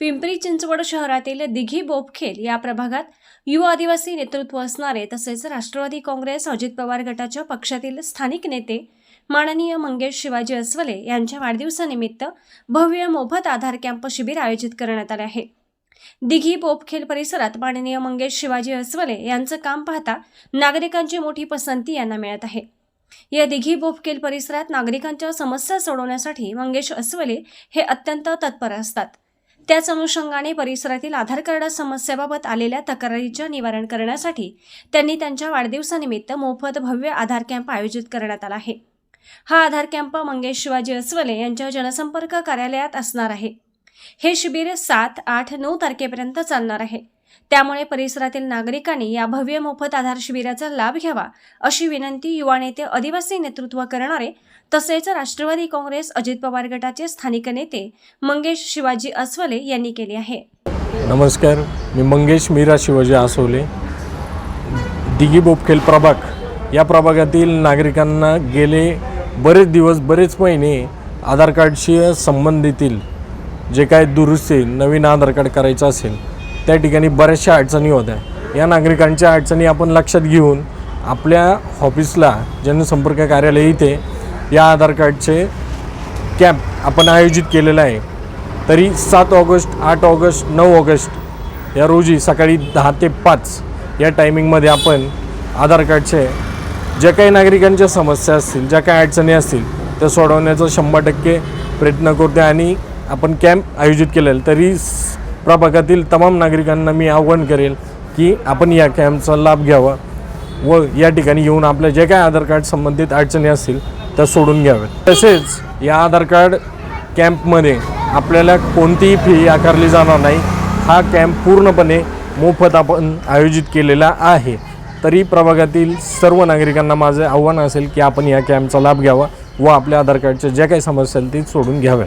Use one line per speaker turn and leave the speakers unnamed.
पिंपरी चिंचवड शहरातील दिघी बोपखेल या प्रभागात युवा आदिवासी नेतृत्व असणारे तसेच राष्ट्रवादी काँग्रेस अजित पवार गटाच्या पक्षातील स्थानिक नेते माननीय मंगेश शिवाजी अस्वले यांच्या वाढदिवसानिमित्त भव्य मोफत आधार कॅम्प शिबिर आयोजित करण्यात आले आहे. दिघी बोपखेल परिसरात माननीय मंगेश शिवाजी अस्वले यांचं काम पाहता नागरिकांची मोठी पसंती यांना मिळत आहे. या दिघी बोपखेल परिसरात नागरिकांच्या समस्या सोडवण्यासाठी मंगेश अस्वले हे अत्यंत तत्पर असतात. त्याच अनुषंगाने परिसरातील आधार कार्ड समस्येबाबत आलेल्या तक्रारीचे निवारण करण्यासाठी त्यांनी त्यांच्या वाढदिवसानिमित्त मोफत भव्य आधार कॅम्प आयोजित करण्यात आला आहे. हा आधार कॅम्प मंगेश शिवाजी अस्वले यांच्या जनसंपर्क कार्यालयात असणार आहे. हे शिबिर सात आठ नऊ तारखेपर्यंत चालणार आहे. त्यामुळे परिसरातील नागरिकांनी या भव्य मोफत आधार शिबिराचा लाभ घ्यावा अशी विनंती युवा नेते आदिवासी नेतृत्व करणारे तसेच राष्ट्रवादी काँग्रेस अजित पवार गटाचे स्थानिक नेते मंगेश शिवाजी अस्वले यांनी केली आहे.
नमस्कार मी मंगेश मीरा शिवाजी आसवले दिघी बोपखेल प्रभाग. या प्रभागातील नागरिकांना गेले बरेच दिवस बरेच महिने आधार कार्डशी संबंधितील जे काय दुरुस्ती नवीन आधार कार्ड करायचं असेल त्या ठिकाणी बऱ्याचशा अडचणी होत्या या नागरिकांच्या अडचणी आपण लक्षात घेऊन आपल्या ऑफिसला जनसंपर्क कार्यालय इथे या आधार कार्डचे कॅम्प आपण आयोजित केलेलं आहे. तरी सात ऑगस्ट आठ ऑगस्ट नऊ ऑगस्ट या रोजी सकाळी दहा ते पाच या टायमिंगमध्ये आपण आधार कार्डचे ज्या काही नागरिकांच्या समस्या असतील ज्या काही अडचणी असतील त्या सोडवण्याचा शंभर टक्के प्रयत्न करतो आणि आपण कॅम्प आयोजित केलेला तरी प्रभागातील तमाम नागरिकांना मी आव्हान करेल की आपण या कॅम्पचा लाभ घ्यावा व या ठिकाणी येऊन आपल्या जे काय आधार कार्ड संबंधित अडचणी असतील त्या सोडून घ्याव्यात. तसेच या आधार कार्ड कॅम्पमध्ये आपल्याला कोणतीही फी आकारली जाणार नाही. हा कॅम्प पूर्णपणे मोफत आपण आयोजित केलेला आहे. तरी प्रभागातील सर्व नागरिकांना माझे आव्हान असेल की आपण या कॅम्पचा लाभ घ्यावा व आपल्या आधार कार्डच्या ज्या काही समस्या असतील ती सोडून घ्याव्या